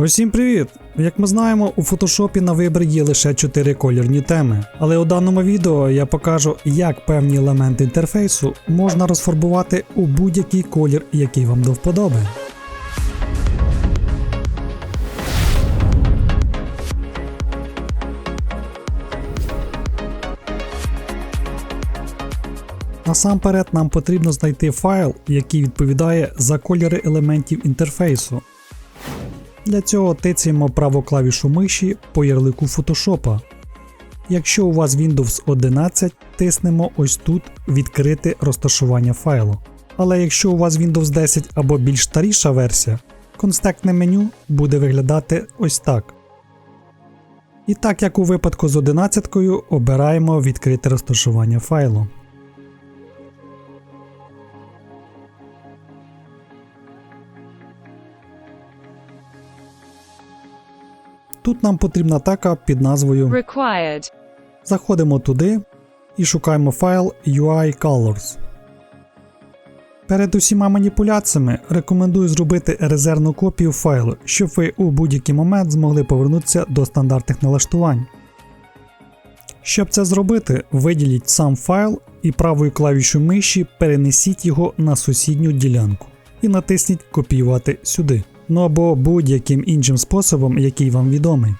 Усім привіт! Як ми знаємо, у фотошопі на вибір є лише 4 колірні теми. Але у даному відео я покажу, як певні елементи інтерфейсу можна розфарбувати у будь-який колір, який вам до вподоби. Насамперед нам потрібно знайти файл, який відповідає за кольори елементів інтерфейсу. Для цього тицяємо праву клавішу миші по ярлику Photoshop. Якщо у вас Windows 11, тиснемо ось тут Відкрити розташування файлу. Але якщо у вас Windows 10 або більш старіша версія, констектне меню буде виглядати ось так. І так як у випадку з 11 обираємо відкрите розташування файлу. Тут нам потрібна така під назвою required, Заходимо туди і шукаємо файл UI Colors. Перед усіма маніпуляціями рекомендую зробити резервну копію файлу, щоб ви у будь-який момент змогли повернутися до стандартних налаштувань. Щоб це зробити, виділіть сам файл і правою клавішою миші перенесіть його на сусідню ділянку і натисніть Копіювати сюди. Ну або будь-яким іншим способом, який вам відомий.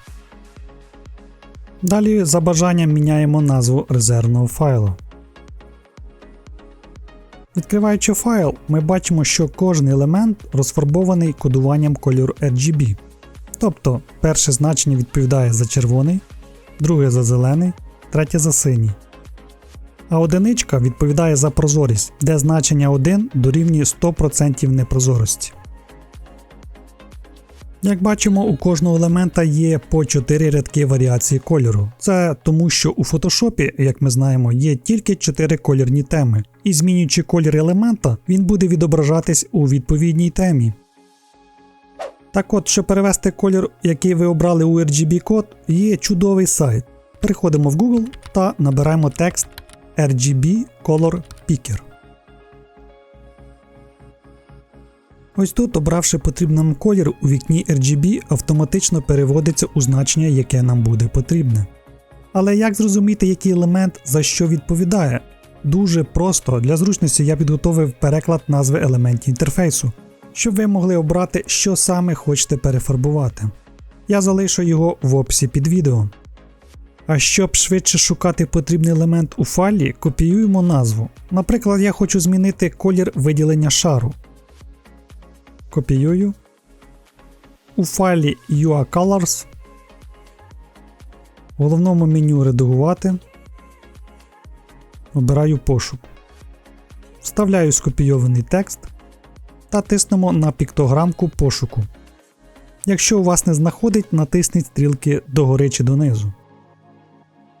Далі за бажанням міняємо назву резервного файлу. Відкриваючи файл, ми бачимо, що кожен елемент розфарбований кодуванням кольору RGB. Тобто перше значення відповідає за червоний, друге за зелений, третє за синій. А одиничка відповідає за прозорість, де значення 1 дорівнює 100% непрозорості. Як бачимо, у кожного елемента є по 4 рядки варіації кольору. Це тому, що у фотошопі, як ми знаємо, є тільки 4 кольорні теми, і змінюючи колір елемента, він буде відображатись у відповідній темі. Так от, щоб перевести колір, який ви обрали у RGB код, є чудовий сайт. Переходимо в Google та набираємо текст RGB Color Picker. Ось тут, обравши потрібний нам колір, у вікні RGB автоматично переводиться у значення, яке нам буде потрібне. Але як зрозуміти, який елемент за що відповідає? Дуже просто для зручності я підготовив переклад назви елементів інтерфейсу, щоб ви могли обрати, що саме хочете перефарбувати. Я залишу його в описі під відео. А щоб швидше шукати потрібний елемент у файлі, копіюємо назву. Наприклад, я хочу змінити колір виділення шару. Копіюю. У файлі UA Colors. В головному меню редагувати. Обираю пошук. Вставляю скопійований текст та тиснемо на піктограмку пошуку. Якщо у вас не знаходить, натисніть стрілки догори чи донизу.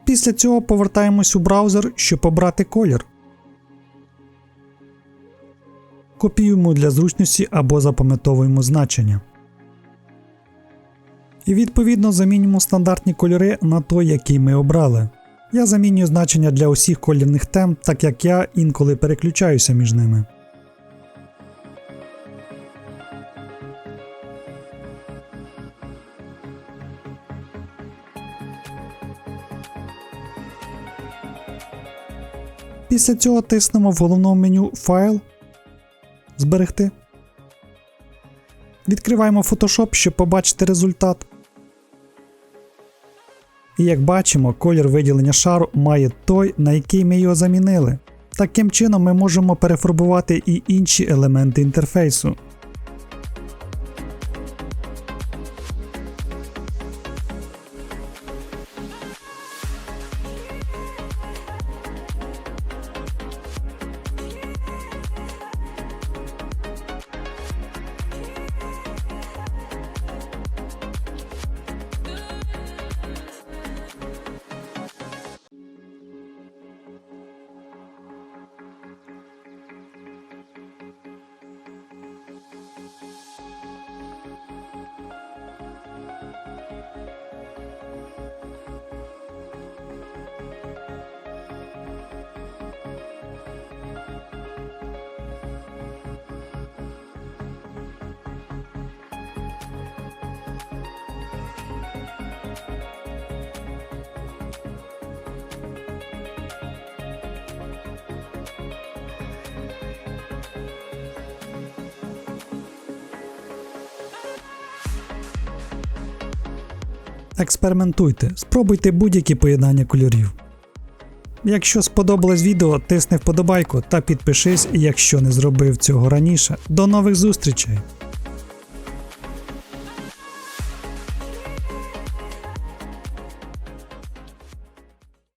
Після цього повертаємось у браузер, щоб обрати колір. Копіюємо для зручності або запам'ятовуємо значення. І відповідно замінюємо стандартні кольори на той, який ми обрали. Я замінюю значення для усіх колірних тем, так як я інколи переключаюся між ними. Після цього тиснемо в головному меню Файл, Зберегти. Відкриваємо Photoshop, щоб побачити результат. І як бачимо, колір виділення шару має той, на який ми його замінили. Таким чином ми можемо перефарбувати і інші елементи інтерфейсу. Експериментуйте, спробуйте будь-які поєднання кольорів. Якщо сподобалось відео, тисни вподобайку та підпишись, якщо не зробив цього раніше. До нових зустрічей!